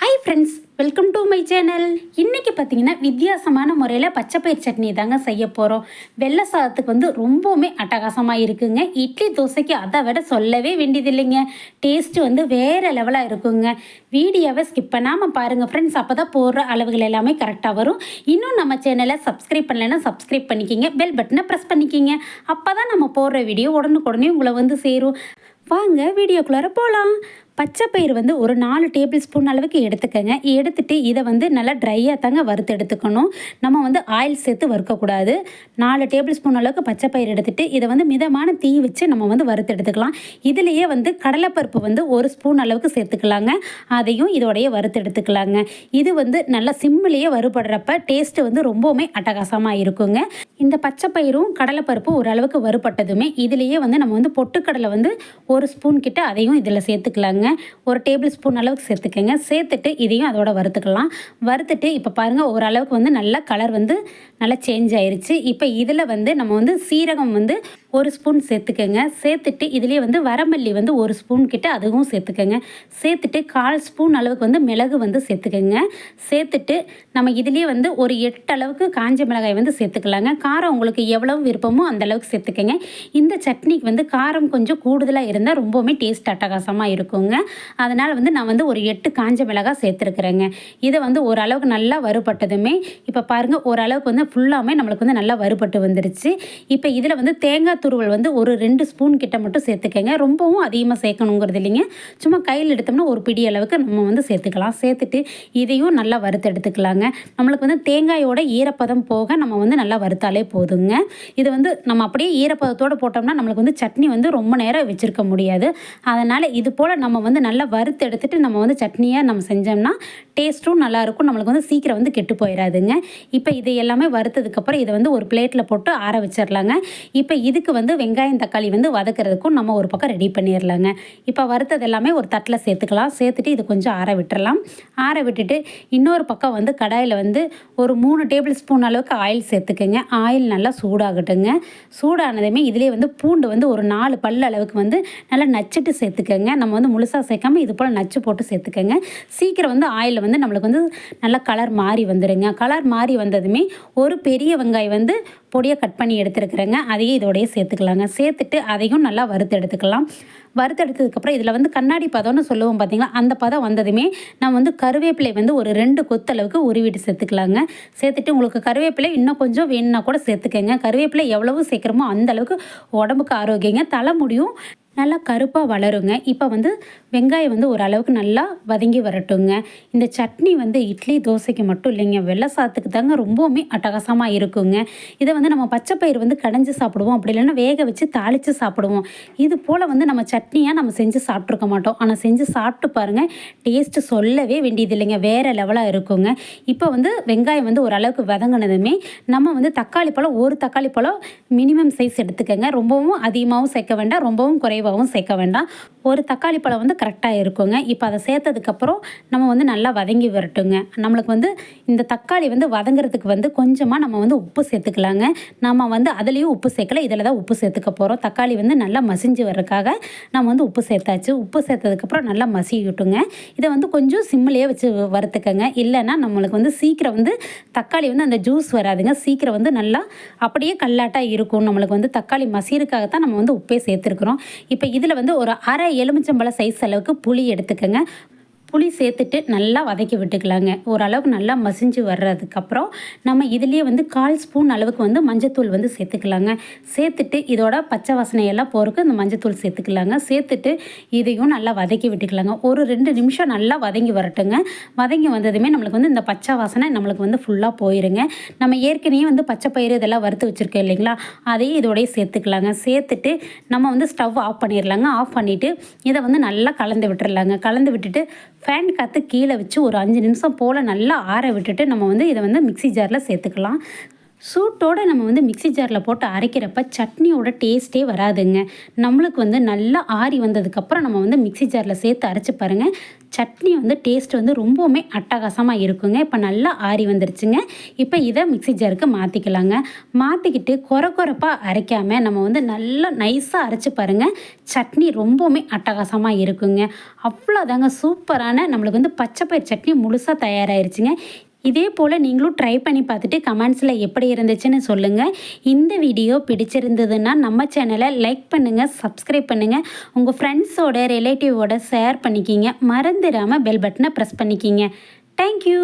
Hi friends welcome to my channel இன்றைக்கி பார்த்தீங்கன்னா வித்தியாசமான முறையில் பச்சைப்பயிர் சட்னி தாங்க செய்ய போகிறோம் வெள்ளை சாதத்துக்கு வந்து ரொம்பவுமே அட்டகாசமாக இருக்குங்க. இட்லி தோசைக்கு அதை விட சொல்லவே வேண்டியதில்லைங்க. டேஸ்ட்டு வந்து வேறு லெவலாக இருக்குங்க. வீடியோவை ஸ்கிப் பண்ணாமல் பாருங்கள் ஃப்ரெண்ட்ஸ் அப்போ தான் போடுற அளவுகள் எல்லாமே கரெக்டாக வரும். இன்னும் நம்ம சேனலை சப்ஸ்கிரைப் பண்ணலைன்னா சப்ஸ்கிரைப் பண்ணிக்கிங்க. பெல் பட்டனை ப்ரெஸ் பண்ணிக்கிங்க. அப்போ தான் நம்ம போடுற வீடியோ உடனுக்குடனே உங்களை வந்து சேரும். வாங்க வீடியோக்குள்ளார போகலாம் பச்சை பயிர் வந்து ஒரு நாலு டேபிள் ஸ்பூன் அளவுக்கு எடுத்துக்கங்க. எடுத்துட்டு இதை வந்து நல்லா ட்ரையாக தாங்க வறுத்து எடுத்துக்கணும். நம்ம வந்து ஆயில் சேர்த்து வறுக்கக்கூடாது. நாலு டேபிள் ஸ்பூன் அளவுக்கு பச்சை பயிர் எடுத்துட்டு இதை வந்து மிதமான தீ வச்சு நம்ம வந்து வறுத்து எடுத்துக்கலாம். இதுலேயே வந்து கடலைப்பருப்பு வந்து ஒரு ஸ்பூன் அளவுக்கு சேர்த்துக்கலாங்க. அதையும் இதோடைய வறுத்து எடுத்துக்கலாங்க. இது வந்து நல்லா சிம்மிலேயே வறுபடுறப்ப டேஸ்ட்டு வந்து ரொம்பவுமே அட்டகாசமாக இருக்குங்க. இந்த பச்சை பயிரும் கடலைப்பருப்பும் ஓரளவுக்கு வறுபட்டதுமே இதுலேயே வந்து நம்ம வந்து பொட்டுக்கடலை வந்து ஒரு ஸ்பூன் கிட்ட அதையும் இதில் சேர்த்துக்கலாங்க. ஒரு டேபிள் ஸ்பூன் அளவுக்கு சேர்த்துக்கோங்க. சேர்த்துட்டு இதையும் அதோட வறுத்துக்கலாம். வறுத்துட்டு இப்போ பாருங்கள் ஓரளவுக்கு வந்து நல்ல கலர் வந்து நல்லா சேஞ்ச் ஆயிடுச்சு இப்போ இதில் வந்து நம்ம வந்து சீரகம் வந்து ஒரு ஸ்பூன் சேர்த்துக்கங்க. சேர்த்துட்டு இதுலேயே வந்து வரமல்லி வந்து ஒரு ஸ்பூன் கிட்ட அதுவும் சேர்த்துக்கங்க. சேர்த்துட்டு கால் ஸ்பூன் அளவுக்கு வந்து மிளகு வந்து சேர்த்துக்கங்க. சேர்த்துட்டு நம்ம இதுலேயே வந்து ஒரு எட்டு அளவுக்கு காஞ்ச மிளகாய் வந்து சேர்த்துக்கலாங்க. காரம் உங்களுக்கு எவ்வளவு விருப்பமோ அந்த அளவுக்கு சேர்த்துக்கங்க. இந்த சட்னிக்கு வந்து காரம் கொஞ்சம் கூடுதலாக இருந்தால் ரொம்பவுமே டேஸ்ட் அட்டகாசமாக இருக்குங்க. அதனால் வந்து நான் வந்து ஒரு எட்டு காஞ்ச மிளகாய் சேர்த்துருக்குறேங்க. இதை வந்து ஓரளவுக்கு நல்லா வறுபட்டதுமே இப்போ பாருங்கள் ஓரளவுக்கு வந்து ஃபுல்லாமே நம்மளுக்கு வந்து நல்லா வறுபட்டு வந்துருச்சு. இப்போ இதில் வந்து தேங்காய் துருவல் வந்து ஒரு ரெண்டு ஸ்பூன் கிட்ட மட்டும் சேர்த்துக்கங்க. ரொம்பவும் அதிகமாக சேர்க்கணுங்கிறது இல்லைங்க. சும்மா கையில் எடுத்தோம்னா ஒரு பிடி அளவுக்கு நம்ம வந்து சேர்த்துக்கலாம். சேர்த்துட்டு இதையும் நல்லா வறுத்து எடுத்துக்கலாங்க. நம்மளுக்கு வந்து தேங்காயோட ஈரப்பதம் போக நம்ம வந்து நல்லா வறுத்தாலே போதுங்க. இது வந்து நம்ம அப்படியே ஈரப்பதத்தோடு போட்டோம்னா நம்மளுக்கு வந்து சட்னி வந்து ரொம்ப நேரம் வச்சுருக்க முடியாது. அதனால் இது போல் நம்ம வந்து நல்லா வறுத்து எடுத்துட்டு நம்ம வந்து சட்னியாக நம்ம செஞ்சோம்னா டேஸ்ட்டும் நல்லாயிருக்கும். நம்மளுக்கு வந்து சீக்கிரம் வந்து கெட்டு போயிடாதுங்க இப்போ இது எல்லாமே வறுத்ததுக்கப்புறம் இதை வந்து ஒரு பிளேட்டில் போட்டு ஆற வச்சிடலாங்க இப்போ இதுக்கு வந்து வெங்காயம் தக்காளி வந்து வதக்கிறதுக்கும் நம்ம ஒரு பக்கம் ரெடி பண்ணிடலாங்க இப்போ வறுத்தது எல்லாமே ஒரு தட்டில் சேர்த்துக்கலாம். சேர்த்துட்டு இது கொஞ்சம் ஆற விட்டுறலாம் ஆற விட்டுட்டு இன்னொரு பக்கம் வந்து கடாயில் வந்து ஒரு மூணு டேபிள் ஸ்பூன் அளவுக்கு ஆயில் சேர்த்துக்குங்க. ஆயில் நல்லா சூடாகட்டுங்க. சூடானதுமே இதிலே வந்து பூண்டு வந்து ஒரு நாலு பல் அளவுக்கு வந்து நல்லா நச்சுட்டு சேர்த்துக்கோங்க. நம்ம வந்து முழுசாக சேர்க்காம இது போல் நச்சு போட்டு சேர்த்துக்கோங்க. சீக்கிரம் வந்து ஆயில் வந்து நம்மளுக்கு வந்து நல்லா கலர் மாறி வந்துடுங்க கலர் மாறி வந்ததுமே ஒரு பெரிய வெங்காயம் வந்து பொடியை கட் பண்ணி எடுத்துருக்குறேங்க. அதையும் இதோடய சேர்த்துக்கலாங்க. சேர்த்துட்டு அதையும் நல்லா வறுத்து எடுத்துக்கலாம். வறுத்தெடுத்ததுக்கப்புறம் இதில் வந்து கண்ணாடி பதம்னு சொல்லுவோம் பார்த்திங்களா அந்த பதம் வந்ததுமே நம்ம வந்து கருவேப்பிலை வந்து ஒரு ரெண்டு கொத்தளவுக்கு உருவிட்டு சேர்த்துக்கலாங்க. சேர்த்துட்டு உங்களுக்கு கருவேப்பிலை இன்னும் கொஞ்சம் வேணும்னா கூட சேர்த்துக்கங்க. கருவேப்பிலை எவ்வளவு சேர்க்குறோமோ அந்த அளவுக்கு உடம்புக்கு ஆரோக்கியங்க. தலைமுடியும் நல்லா கருப்பாக வளருங்க. இப்போ வந்து வெங்காயம் வந்து ஓரளவுக்கு நல்லா வதங்கி வரட்டுங்க. இந்த சட்னி வந்து இட்லி தோசைக்கு மட்டும் இல்லைங்க. வெள்ளை சாத்துக்கு தாங்க ரொம்பவுமே அட்டகாசமாக இருக்குங்க. இதை வந்து நம்ம பச்சைப்பயிறு வந்து கடைஞ்சி சாப்பிடுவோம். அப்படி இல்லைன்னா வேக வச்சு தாளித்து சாப்பிடுவோம். இது போல் வந்து நம்ம சட்னியாக நம்ம செஞ்சு சாப்பிட்ருக்க மாட்டோம். ஆனால் செஞ்சு சாப்பிட்டு பாருங்கள் டேஸ்ட்டு சொல்லவே வேண்டியது இல்லைங்க. வேறு லெவலாக இருக்குங்க. இப்போ வந்து வெங்காயம் வந்து ஓரளவுக்கு வதங்கினதுமே நம்ம வந்து தக்காளி பழம் ஒரு தக்காளி பழம் மினிமம் சைஸ் எடுத்துக்கோங்க. ரொம்பவும் அதிகமாகவும் சேர்க்க வேண்டாம். ரொம்பவும் குறைவாகவும் சேர்க்க வேண்டாம். ஒரு தக்காளி பழம் வந்து கரெக்டாக இருக்குங்க. இப்போ அதை சேர்த்ததுக்கப்புறம் நம்ம வந்து நல்லா வதங்கி வரட்டுங்க. நம்மளுக்கு வந்து இந்த தக்காளி வந்து வதங்குறதுக்கு வந்து கொஞ்சமாக நம்ம வந்து உப்பு சேர்த்துக்கலாங்க. நம்ம வந்து அதுலேயும் உப்பு சேர்க்கல இதில் தான் உப்பு சேர்த்துக்க போகிறோம் தக்காளி வந்து நல்லா மசிஞ்சு வர்றதுக்காக நம்ம வந்து உப்பு சேர்த்தாச்சு. உப்பு சேர்த்ததுக்கப்புறம் நல்லா மசிக்கிட்டுங்க இதை வந்து கொஞ்சம் சிம்மிலேயே வச்சு வறுத்துக்கங்க. இல்லைன்னா நம்மளுக்கு வந்து சீக்கிரம் வந்து தக்காளி வந்து அந்த ஜூஸ் வராதுங்க. சீக்கிரம் வந்து நல்லா அப்படியே கல்லாட்டாக இருக்கும். நம்மளுக்கு வந்து தக்காளி மசீருக்காகத்தான் நம்ம வந்து உப்பே சேர்த்துருக்குறோம். இப்போ இதில் வந்து ஒரு அரை எலுமிச்சம்பழ சைஸ் அளவுக்கு புளி எடுத்துக்கோங்க. புளி சேர்த்துட்டு நல்லா வதக்கி விட்டுக்கலாங்க. ஓரளவுக்கு நல்லா மசிஞ்சு வர்றதுக்கப்புறம் நம்ம இதுலேயே வந்து கால் ஸ்பூன் அளவுக்கு வந்து மஞ்சத்தூள் வந்து சேர்த்துக்கலாங்க. சேர்த்துட்டு இதோட பச்சை வாசனையெல்லாம் போகிறதுக்கு இந்த மஞ்சத்தூள் சேர்த்துக்கலாங்க. சேர்த்துட்டு இதையும் நல்லா வதக்கி விட்டுக்கலாங்க. ஒரு ரெண்டு நிமிஷம் நல்லா வதங்கி வரட்டுங்க. வதங்கி வந்ததுமே நம்மளுக்கு வந்து இந்த பச்சை வாசனை நம்மளுக்கு வந்து ஃபுல்லாக போயிருங்க. நம்ம ஏற்கனவே வந்து பச்சை பயிறு இதெல்லாம் வறுத்து வச்சுருக்கோம் இல்லைங்களா? அதையும் இதோடய சேர்த்துக்கலாங்க. சேர்த்துட்டு நம்ம வந்து ஸ்டவ் ஆஃப் பண்ணிடலாங்க ஆஃப் பண்ணிவிட்டு இதை வந்து நல்லா கலந்து விட்டுறலாங்க கலந்து விட்டுட்டு ஃபேன் காற்று கீழே வச்சு ஒரு அஞ்சு நிமிஷம் போல் நல்லா ஆற விட்டுட்டு நம்ம வந்து இதை வந்து மிக்ஸி ஜாரில் சேர்த்துக்கலாம். சூட்டோடு நம்ம வந்து மிக்ஸி ஜாரில் போட்டு அரைக்கிறப்ப சட்னியோட டேஸ்ட்டே வராதுங்க. நம்மளுக்கு வந்து நல்லா ஆறி வந்ததுக்கப்புறம் நம்ம வந்து மிக்ஸி ஜாரில் சேர்த்து அரைச்சி பாருங்கள் சட்னி வந்து டேஸ்ட் வந்து ரொம்பவுமே அட்டகாசமாக இருக்குங்க. இப்போ நல்லா ஆறி வந்துருச்சுங்க. இப்போ இதை மிக்ஸி ஜாருக்கு மாற்றிக்கலாங்க மாற்றிக்கிட்டு குறை குறைப்பாக அரைக்காமல் நம்ம வந்து நல்லா நைஸாக அரைச்சி பாருங்கள் சட்னி ரொம்பவுமே அட்டகாசமாக இருக்குங்க. அவ்வளோதாங்க சூப்பரான நம்மளுக்கு வந்து பச்சைப்பயிர் சட்னி முழுசாக தயாராகிருச்சுங்க இதே போல் நீங்களும் ட்ரை பண்ணி பார்த்துட்டு கமெண்ட்ஸில் எப்படி இருந்துச்சுன்னு சொல்லுங்கள் இந்த வீடியோ பிடிச்சிருந்ததுன்னா நம்ம சேனலை லைக் பண்ணுங்கள் சப்ஸ்கிரைப் பண்ணுங்கள் உங்கள் ஃப்ரெண்ட்ஸோட ரிலேட்டிவோட ஷேர் பண்ணிக்கிங்க. மறந்துடாமல் பெல் பட்டனை ப்ரெஸ் பண்ணிக்கிங்க. தேங்க்யூ